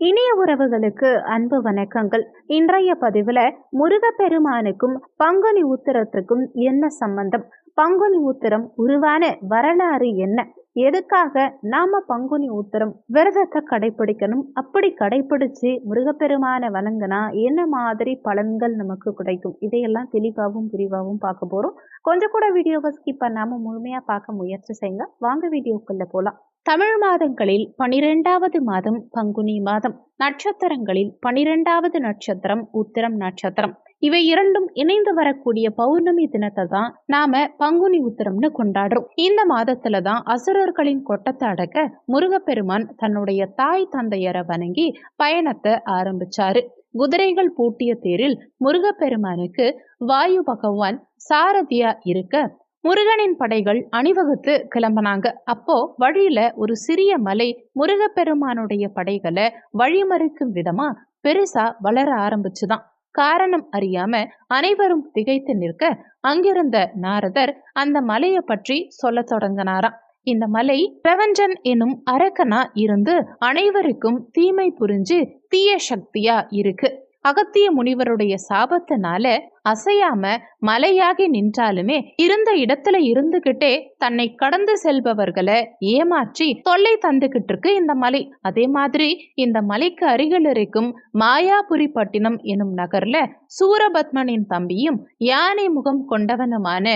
இனிய உறவுகளுக்கு அன்பு வணக்கங்கள். இன்றைய பதிவில் முருகப்பெருமானுக்கும் பங்குனி உத்திரத்துக்கும் என்ன சம்பந்தம்? பங்குனி உத்திரம் உருவான வரலாறு என்ன? எதுக்காக நாம பங்குனி உத்திரம் விரதத்தை கடைபிடிக்கணும் அப்படி கடைபிடிச்சு முருகப்பெருமானை வணங்கினா என்ன மாதிரி பலன்கள் நமக்கு கிடைக்கும்? இதையெல்லாம் தெளிவாகவும் விரிவாகவும் பார்க்க போறோம். கொஞ்சம் கூட வீடியோவை ஸ்கிப் பண்ணாம முழுமையா பார்க்க முயற்சி செய்யுங்க. வாங்க வீடியோக்குள்ள போலாம். தமிழ் மாதங்களில் பனிரெண்டாவது மாதம் பங்குனி மாதம். நட்சத்திரங்களில் பனிரெண்டாவது நட்சத்திரம் உத்திரம் நட்சத்திரம். இவை இரண்டும் இணைந்து வரக்கூடிய பௌர்ணமி தினத்தை தான் நாம பங்குனி உத்திரம்னு கொண்டாடுறோம். இந்த மாதத்துல தான் அசுரர்களின் கொட்டத்தை அடக்க முருகப்பெருமான் தன்னுடைய தாய் தந்தையரை வணங்கி பயணத்தை ஆரம்பிச்சாரு. குதிரைகள் பூட்டிய தேரில் முருகப்பெருமானுக்கு வாயு பகவான் சாரதியா இருக்க முருகனின் படைகள் அணிவகுத்து கிளம்பினாங்க. அப்போ வழியில ஒரு சிறிய மலை முருகப்பெருமானுடைய படைகளை வழிமறிக்கும் விதமா பெருசா வளர ஆரம்பிச்சுதான். காரணம் அறியாம அனைவரும் திகைத்து நிற்க அங்கிருந்த நாரதர் அந்த மலையை பற்றி சொல்ல தொடங்கினாராம். இந்த மலை பிரவஞ்சன் எனும் அரக்கனா இருந்து அனைவருக்கும் தீமை புரிஞ்சு தீய சக்தியா இருக்கு. அகத்திய முனிவருடைய சாபத்தினால அசையாம மலையாகி நின்றாலுமே இருந்த இடத்துல இருந்துகிட்டே தன்னை கடந்து செல்பவர்களை ஏமாற்றி தொல்லை தந்துகிட்டு இருக்கு இந்த மலை. அதே மாதிரி இந்த மலைக்கு அருகில் இருக்கும் மாயாபுரி பட்டினம் எனும் நகர்ல சூரபத்மனின் தம்பியும் யானை முகம் கொண்டவனுமான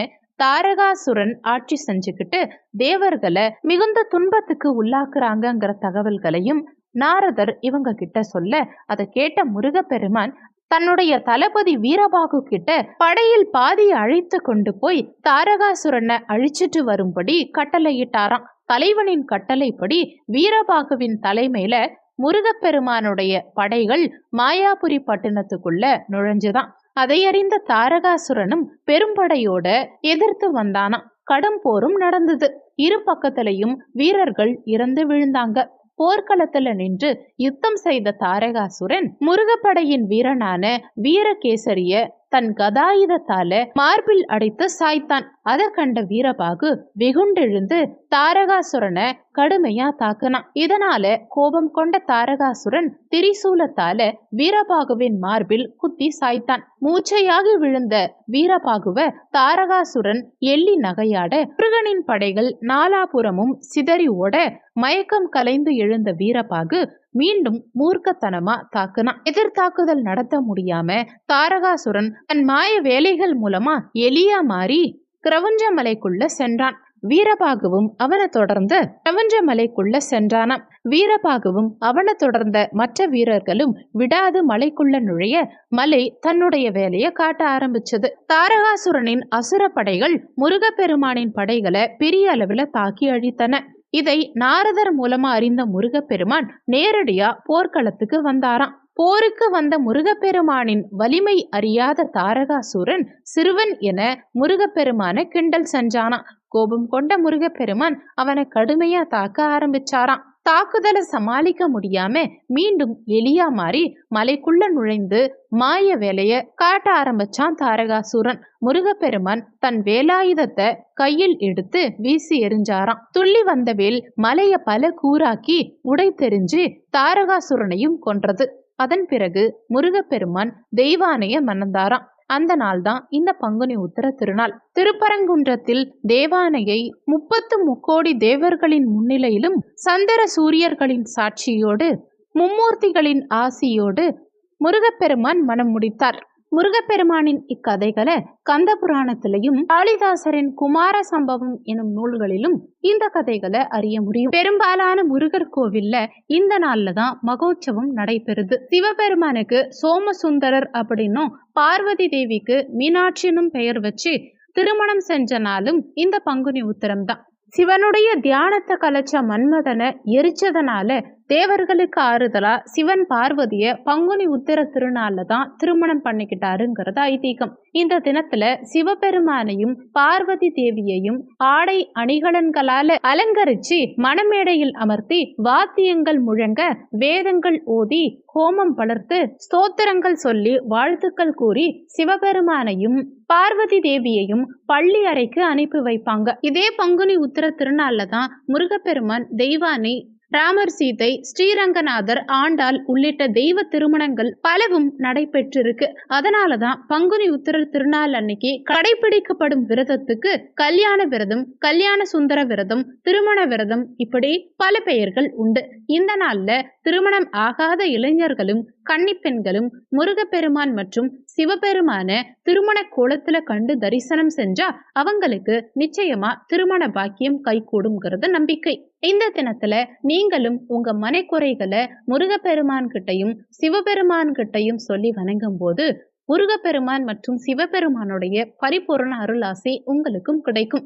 தாரகாசுரன் ஆட்சி செஞ்சுக்கிட்டு தேவர்களை மிகுந்த துன்பத்துக்கு உள்ளாக்குறாங்கங்கிற தகவல்களையும் நாரதர் இவங்க கிட்ட சொல்ல அதை கேட்ட முருகப்பெருமான் தன்னுடைய தளபதி வீரபாகு கிட்ட படையில் பாதி அழைத்து கொண்டு போய் தாரகாசுரனை அழிச்சிட்டு வரும்படி கட்டளையிட்டாராம். தலைவனின் கட்டளைப்படி வீரபாகுவின் தலைமையில முருகப்பெருமானுடைய படைகள் மாயாபுரி பட்டினத்துக்குள்ள நுழைஞ்சுதான். அதையறிந்த தாரகாசுரனும் பெரும்படையோட எதிர்த்து வந்தானாம். கடும் போரும் நடந்தது. இரு பக்கத்திலையும் வீரர்கள் இறந்து விழுந்தாங்க. போர்க்களத்துல நின்று யுத்தம் செய்த தாரகாசுரன் முருகப்படையின் வீரனான வீரகேசரிய தன் கதாயுதத்தால மார்பில் அடைத்து சாய்த்தான் அதை கண்ட வீரபாகு வெகுண்டெழுந்து தாரகாசுரனை கடுமையா தாக்குனான். இதனால கோபம் கொண்ட தாரகாசுரன் திரிசூலத்தால வீரபாகுவின் மார்பில் குத்தி சாய்த்தான். மூச்சையாகி விழுந்த வீரபாகுவ தாரகாசுரன் எள்ளி நகையாட முருகனின் படைகள் நாலாபுரமும் சிதறி ஓட மயக்கம் கலைந்து எழுந்த வீரபாகு மீண்டும் மூர்க்கத்தனமா தாக்குனான். எதிர்த்தாக்குதல் நடத்த முடியாம தாரகாசுரன் தன் மாய வேலைகள் மூலமா எலியா மாறி கிரவஞ்ச மலைக்குள்ள சென்றான். வீரபாகுவும் அவனை தொடர்ந்து பிரபஞ்ச மலைக்குள்ள சென்றானாம். வீரபாகுவும் அவனை தொடர்ந்த மற்ற வீரர்களும் விடாது மலைக்குள்ள நுழைய மலை தன்னுடைய வேலையை காட்ட ஆரம்பிச்சது. தாரகாசுரனின் அசுர படைகள் முருகப்பெருமானின் படைகளை பெரிய அளவில் தாக்கி அழித்தன. இதை நாரதர் மூலமா அறிந்த முருகப்பெருமான் நேரடியா போர்க்களத்துக்கு வந்தாராம். போருக்கு வந்த முருகப்பெருமானின் வலிமை அறியாத தாரகாசூரன் சிறுவன் என முருகப்பெருமான கிண்டல் செஞ்சானா கோபம் கொண்ட முருகப்பெருமான் அவனை கடுமையா தாக்க ஆரம்பிச்சாராம். தாக்குதலை சமாளிக்க முடியாம மீண்டும் எலியா மாறி மலைக்குள்ள நுழைந்து மாய வேலைய காட்ட ஆரம்பிச்சான் தாரகாசூரன். முருகப்பெருமான் தன் வேலாயுதத்தை கையில் எடுத்து வீசி எரிஞ்சாராம் துள்ளி வந்த வேல் மலைய பல கூறாக்கி உடை தெரிஞ்சு தாரகாசுரனையும் கொன்றது. அதன் பிறகு முருகப்பெருமான் தெய்வானைய மணந்தாராம். அந்த நாள்தான் இந்த பங்குனி உத்தர திருநாள். திருப்பரங்குன்றத்தில் தேவானையை முப்பத்து முக்கோடி தேவர்களின் முன்னிலையிலும் சந்திர சூரியர்களின் சாட்சியோடு மும்மூர்த்திகளின் ஆசியோடு முருகப்பெருமான் மனம் முடித்தார். முருகப்பெருமானின் இக்கதைகளை கந்த புராணத்திலையும் காளிதாசரின் குமார சம்பவம் எனும் நூல்களிலும் இந்த கதைகளை அறிய முடியும். பெரும்பாலான முருகர் கோவில்ல இந்த நாள்ல தான் மகோற்சவம் நடைபெறுது. சிவபெருமானுக்கு சோமசுந்தரர் அப்படின்னும் பார்வதி தேவிக்கு மீனாட்சினும் பெயர் வச்சு திருமணம் செஞ்ச நாளும் இந்த பங்குனி உத்தரம் தான். சிவனுடைய தியானத்தை கலைச்ச மன்மதனை எரிச்சதனால தேவர்களுக்கு ஆறுதலா சிவன் பார்வதிய பங்குனி உத்திர திருநாள்ல தான் திருமணம் பண்ணிக்கிட்டாருங்கிறது ஐதீகம். இந்த தினத்துல சிவபெருமானையும் பார்வதி தேவியையும் ஆடை அணிகலன்களால அலங்கரிச்சு மணமேடையில் அமர்த்தி வாத்தியங்கள் முழங்க வேதங்கள் ஓதி ஹோமம் வளர்த்து ஸ்தோத்திரங்கள் சொல்லி வாழ்த்துக்கள் கூறி சிவபெருமானையும் பார்வதி தேவியையும் பள்ளி அறைக்கு அனுப்பி வைப்பாங்க. இதே பங்குனி உத்திர திருநாள்ல தான் முருகப்பெருமான் தெய்வானை ராமர் சீதை ஸ்ரீரங்கநாதர் ஆண்டாள் உள்ளிட்ட தெய்வ திருமணங்கள் பலவும் நடைபெற்றிருக்கு. அதனாலதான் பங்குனி உத்திர திருநாள் அன்னைக்கு கடைபிடிக்கப்படும் விரதத்துக்கு கல்யாண விரதம் கல்யாண சுந்தர விரதம் திருமண விரதம் இப்படி பல பெயர்கள் உண்டு. இந்த நாள்ல திருமணம் ஆகாத இளைஞர்களும் கன்னிப்பெண்களும் முருகப்பெருமான் மற்றும் சிவபெருமான திருமண கோலத்துல கண்டு தரிசனம் செஞ்சா அவங்களுக்கு நிச்சயமா திருமண பாக்கியம் கைகூடுங்கிறது நம்பிக்கை. இந்த தினத்துல நீங்களும் உங்க மனைக்குறைகளை முருகப்பெருமான் கிட்டையும் சிவபெருமான் கிட்டையும் சொல்லி வணங்கும் போது முருகப்பெருமான் மற்றும் சிவபெருமானுடைய பரிபூரண அருளாசி உங்களுக்கும் கிடைக்கும்.